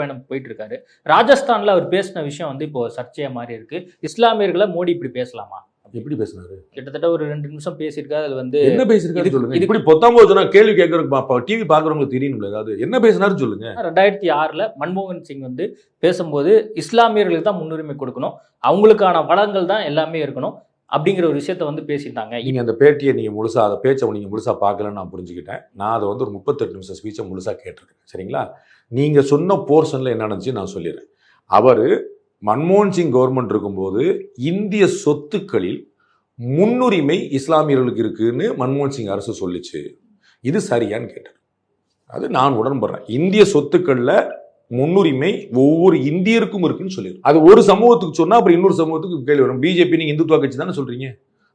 பயணம் போயிட்டு இருக்காரு ராஜஸ்தான்ல அவர் பேசின விஷயம் வந்து இப்போ சர்ச்சையா மாறி இருக்கு. இஸ்லாமியர்களை மோடி இப்படி பேசலாமா? எப்படி பேசுனாரு? கிட்டத்தட்ட ஒரு ரெண்டு நிமிஷம் பேசியிருக்காரு அது வந்து என்ன பேசிருக்காரு இதுக்கு- சொல்லுங்க. இப்படி பொத்தாம சொன்னா கேள்வி கேட்கறதுக்கு டிவி பாக்குறவங்களுக்கு தெரியணும்ல ஏதாவது. என்ன பேசினாரு சொல்லுங்க. ரெண்டாயிரத்தி ஆறுல மன்மோகன் சிங் வந்து பேசும்போது இஸ்லாமியர்களுக்கு தான் முன்னுரிமை கொடுக்கணும். அவங்களுக்கான வளங்கள் தான் எல்லாமே இருக்கணும். அப்படிங்கிற ஒரு விஷயத்த வந்து பேசிட்டாங்க. நீங்கள் அந்த பேட்டியை நீங்கள் முழுசாக அதை பேச்சை நீங்கள் முழுசாக பார்க்கலன்னு நான் புரிஞ்சுக்கிட்டேன். நான் அதை வந்து ஒரு முப்பத்தெட்டு நிமிஷம் ஸ்பீச்சை முழுசாக கேட்டிருக்கேன். சரிங்களா? நீங்கள் சொன்ன போர்ஷனில் என்ன நடந்துச்சு நான் சொல்லிடுறேன். அவர் மன்மோகன் சிங் கவர்மெண்ட் இருக்கும்போது இந்திய சொத்துக்களில் முன்னுரிமை இஸ்லாமியர்களுக்கு இருக்குன்னு மன்மோகன் சிங் அரசு சொல்லுச்சு. இது சரியான்னு கேட்டார் அது நான் உடன்படுறேன். இந்திய சொத்துக்களில் முன்னுரிமை ஒவ்வொரு இந்தியருக்கும் இருக்குன்னு சொல்லிடுறேன் அது ஒரு சமூகத்துக்கு சொன்னா அப்புறம் இன்னொரு சமூகத்துக்கு கேள்வி வரும். பிஜேபி நீங்க இந்துத்துவ கட்சி தானே சொல்றீங்க?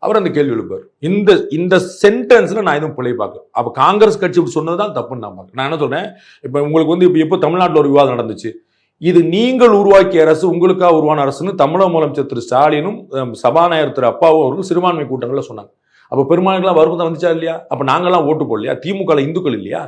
அவர் அந்த கேள்வி எழுப்பார் இந்த இந்த சென்டென்ஸ்ல நான் எதுவும் பிழை பார்க்க அப்ப காங்கிரஸ் கட்சி இப்படி சொன்னதுதான் தப்புன்னு நான் பார்க்க நான் என்ன சொல்றேன்? இப்ப உங்களுக்கு வந்து இப்ப எப்போ தமிழ்நாட்டில் ஒரு விவாதம் நடந்துச்சு? இது நீங்கள் உருவாக்கிய அரசு உங்களுக்காக உருவான அரசுன்னு தமிழக முதலமைச்சர் திரு ஸ்டாலினும் சபாநாயகர் திரு அப்பாவும் அவர்களும் சிறுபான்மை கூட்டங்களில் சொன்னாங்க. அப்போ பெரும்பான்மைக்கெல்லாம் வருமானம் வந்துச்சா இல்லையா? அப்போ நாங்கள்லாம் ஓட்டு போடலையா? திமுகவில் இந்துக்கள் இல்லையா?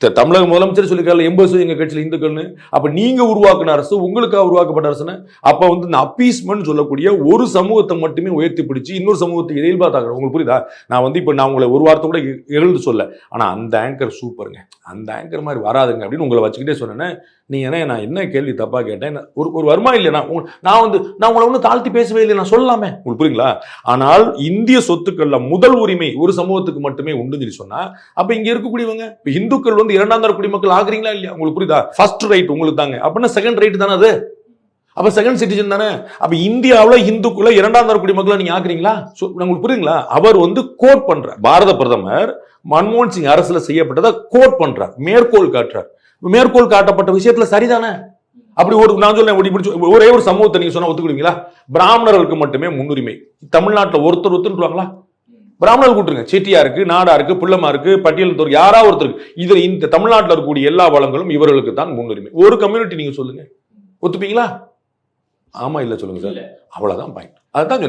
தமிழக முதலமைச்சர் சொல்லியிருக்காரு எண்பது சதவீதம் எங்கள் கட்சியில் இந்துக்கள்னு. அப்போ நீங்கள் உருவாக்குன அரசு உங்களுக்காக உருவாக்கப்பட்ட அரசுன்னு அப்போ வந்து இந்த அப்பீஸ்மெண்ட் சொல்லக்கூடிய ஒரு சமூகத்தை மட்டுமே உயர்த்தி பிடிச்சி இன்னொரு சமூகத்தை இயல்பா தாக்குறோம் உங்களுக்கு புரியுதா? நான் வந்து இப்போ நான் உங்களை ஒரு வார்த்தை கூட எழுந்து சொல்ல. ஆனால் அந்த ஆங்கர் சூப்பருங்க அந்த ஆங்கர் மாதிரி வராதுங்க அப்படின்னு உங்களை வச்சுக்கிட்டே சொன்னேன் நீ என்ன நான் என்ன கேள்வி தப்பாக கேட்டேன்? என்ன- ஒரு ஒரு வருமா இல்லை நான் நான் வந்து நான் உங்களை ஒன்றும் தாழ்த்தி பேசவே இல்லை நான் சொல்லலாமே. உங்களுக்கு புரியுங்களா? ஆனால் இந்திய சொத்துக்களில் முதல் உரிமை ஒரு சமூகத்துக்கு மட்டுமே உண்டுன்னு சொல்லி அப்போ இங்கே இருக்கக்கூடியவங்க இப்போ இந்துக்கள் வந்து இரண்டாம் தர குடிமக்கள் ஆகுறீங்களா இல்லையா? உங்களுக்கு புரியுதா? ஃபர்ஸ்ட் ரைட் உங்களுக்கு தாங்க. அப்படின்னா செகண்ட் ரைட் தானே அது? அப்ப செகண்ட் சிட்டிசன் தானே? அப்ப இந்தியாவுல இந்துக்குள்ள இரண்டாம் தர குடிமக்களை நீங்க ஆக்குறீங்களா? உங்களுக்கு புரியுங்களா அவர் வந்து கோட் பண்றார். பாரத பிரதமர் மன்மோகன் சிங் அரசுல செய்யப்பட்டதை கோட் பண்றார். மேற்கோள் காட்டுறார். மேற்கோள் காட்டப்பட்ட விஷயத்துல சரிதானே? அப்படி ஒரு நான் சொல்ல ஒரே ஒரு சமூகத்தை நீங்க சொன்னா ஒத்துக்கிடுவீங்களா? பிராமணர்களுக்கு மட்டுமே முன்னுரிமை. தமிழ்நாட்டுல ஒருத்தர் ஒருத்தருவாங்களா பிராமணர்கள் கூட்டுருங்க செட்டியாருக்கு நாடாருக்கு பிள்ளைமாருக்கு பட்டியல் தோறு யாரா ஒருத்தருக்கு இதுல இந்த தமிழ்நாட்டுல இருக்கக்கூடிய எல்லா வளங்களும் இவர்களுக்கு தான் முன்னுரிமை. ஒரு கம்யூனிட்டி நீங்க சொல்லுங்க. ஒத்துப்பீங்களா? ஆமா இல்ல சொல்லுங்க சார். அவ்வளவுதான் பாயிண்ட் அதுதான்.